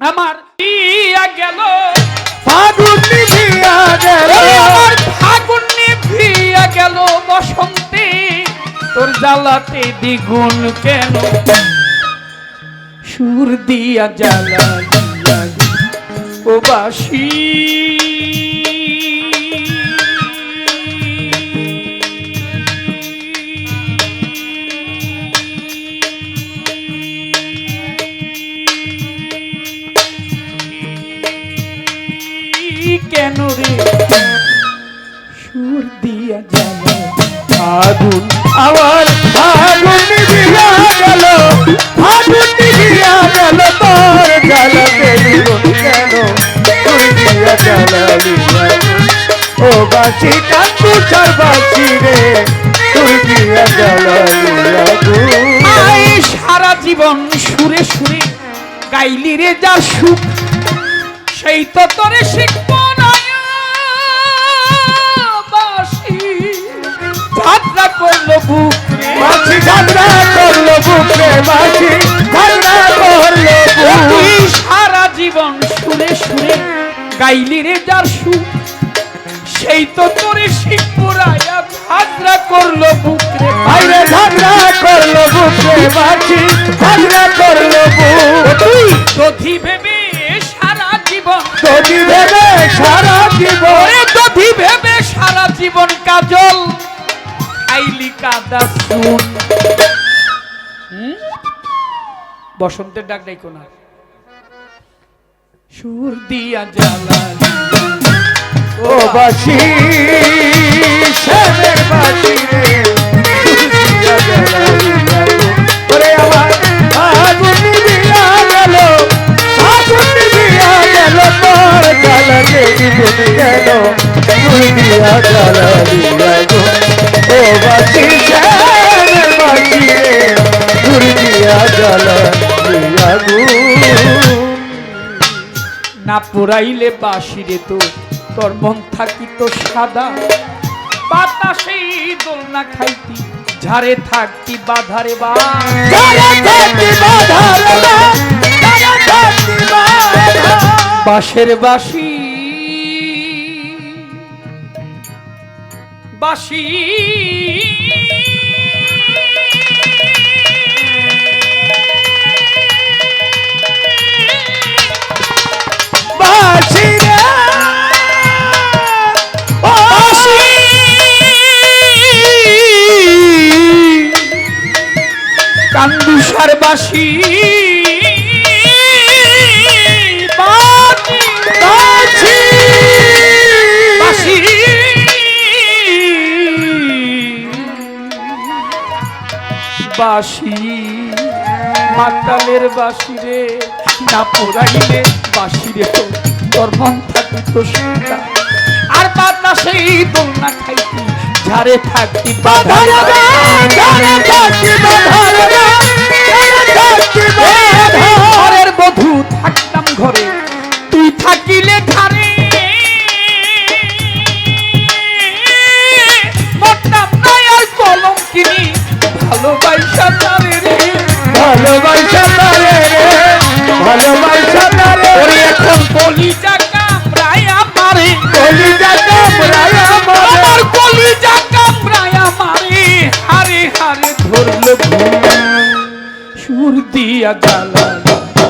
আমার বিয়া গেল। ফাগুন নিভিয়া গেল। আমার ফাগুন নিভিয়া গেল বসন্তে। তোর জ্বালাতে দ্বিগুণ কেন? সুর দিয়া জ্বালা ও বাসি। ফাগুন আমার ফাগুন নিভিয়া গেল ফাগুন গেল, তোর জ্বালালি ও কান্দু চার রে। তুই দিয়া সারা জীবন সুরে সুরে গাইলি রে যা সুখ, সেই তো তোরে শিখব। করল বুক। মাছি ঠান্ডা করল বুকে মাছি ঠান্ডা করল তুই সারা জীবন শুনে শুনে গাইলি রে যার সুখ সেই তো তোরে শিখব রায়া যাত্রা করল বুক। রে বাইরে ঝগড়া করল বুকে মাছি বসন্তের ডাক নাই কোন সুর দিয়া জ্বালা ও বাসি বাসি রে। দিয়া জ্বালালি পুরাইলে বাসিরে তো তোর মন থাকিত সাদা। বাতাসে দোলনা খাইতি ঝাড়ে থাকতি বাধারে বা। যারা থাকতে বাধা রে না, যারা থাকতে বাধা। বাঁশের বাসি বাসি কান্দুসার বাসি মাতালের বাসি রে না পোড়াইলে বাসি রে তো তোর মন থাকি তো সুন্দর আর বাতাসে দোলনা খাইতি ঝাড়ে থাকতি বাধা। যারা থাকতে বাধা। বধূ থাকতাম ঘরে তুই থাকিলে ঘরে মরতাম নাই আর কলম কিনি ভালোবাসা তারে রে। ভালোবাসা তারে রে, ভালোবাসা তারে ওরে রে। এখন কলিজা কামড়ায় আমারে। কলিজা কামড়ায় আমারে। আমার কলিজা কামড়ায় আমারে। হারে হারে ধরলো সুর দিয়া জ্বালা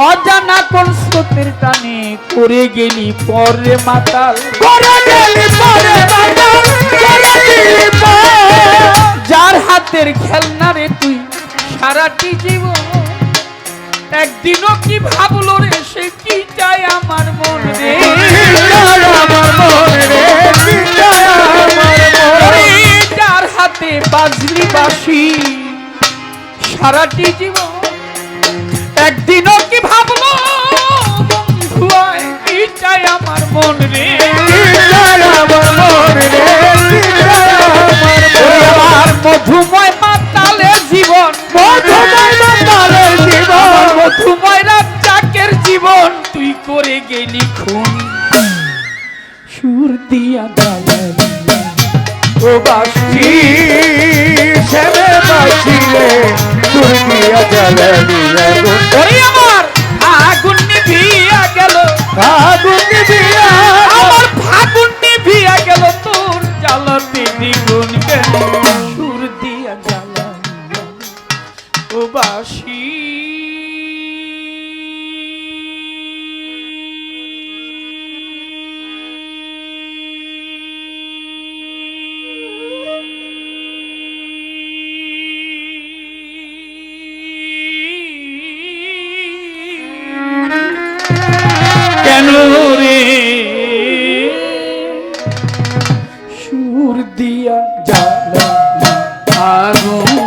অজানা কোন স্রোতের টানে করে গেলি পরে মাতাল। করে গেলি পরে বাজার, করে গেলি যার হাতের খেলনা রে তুই সারাটি জীবন। একদিনও কি ভাবলো রে সে কি চায় আমার মন রে? আমার মন রে, যার হাতে বাজলি বাসি সারাটি জীবন একদিনও কি ভাবলো চিন্তায় আমার মন রে। আমার মধুময় মাতালে জীবন। মধুময় মাতালে জীবন। মধুময় রাত জীবন। তুই করে গেলি খুন। সুর দিয়া দালালি ও বাসি সেবে বাসি দুর্গিয়া জ্বালালিয়া গুণ ওরে আমার আগুন নিভিয়া গেল। আগুন নিবিয়া সুর দিয়া জ্বালা আগুন